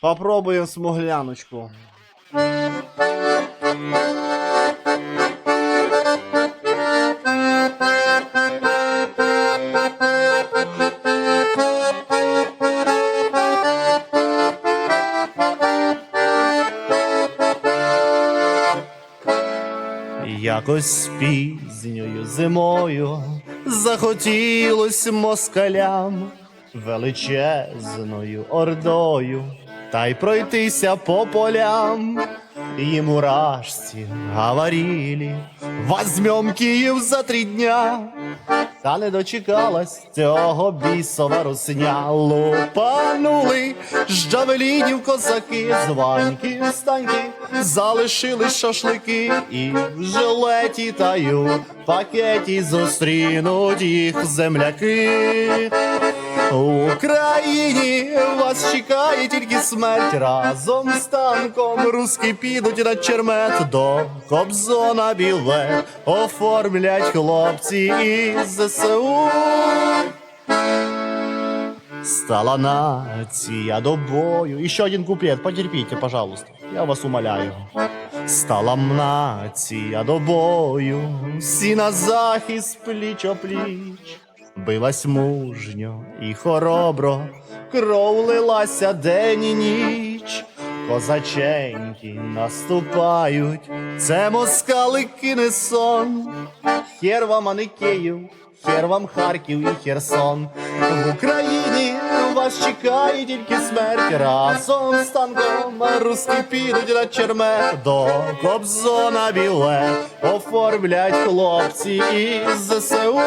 Попробуємо смугляночку. Якось пізньою зимою захотілось москалям величезною ордою, та й пройтися по полям. І мурашці говорили, возьмем Київ за три дня. Та не дочекалась цього бісова русня. Лупанули з джавелінів козаки, званьки, станьки, залишили шашлики, і в жилеті таю пакеті зустрінуть їх земляки. Україні вас чекає тільки смерть разом з танком. Руски підуть на чермет до Кобзона біле, оформлять хлопці із ЗСУ. Стала нація до бою. Еще один куплет, потерпите, пожалуйста. Я вас умоляю. Стала нація до бою, всі на захист пліч о пліч. Билась мужньо і хоробро, кров лилася день і ніч. Козаченьки наступають, це москалики не сон. Хер вам, а хер вам Харків і Херсон. В Україні вас чекає тільки смерть. Разом з танком руски підуть на чермет до Кобзона біле, оформлять хлопці із ЗСУ.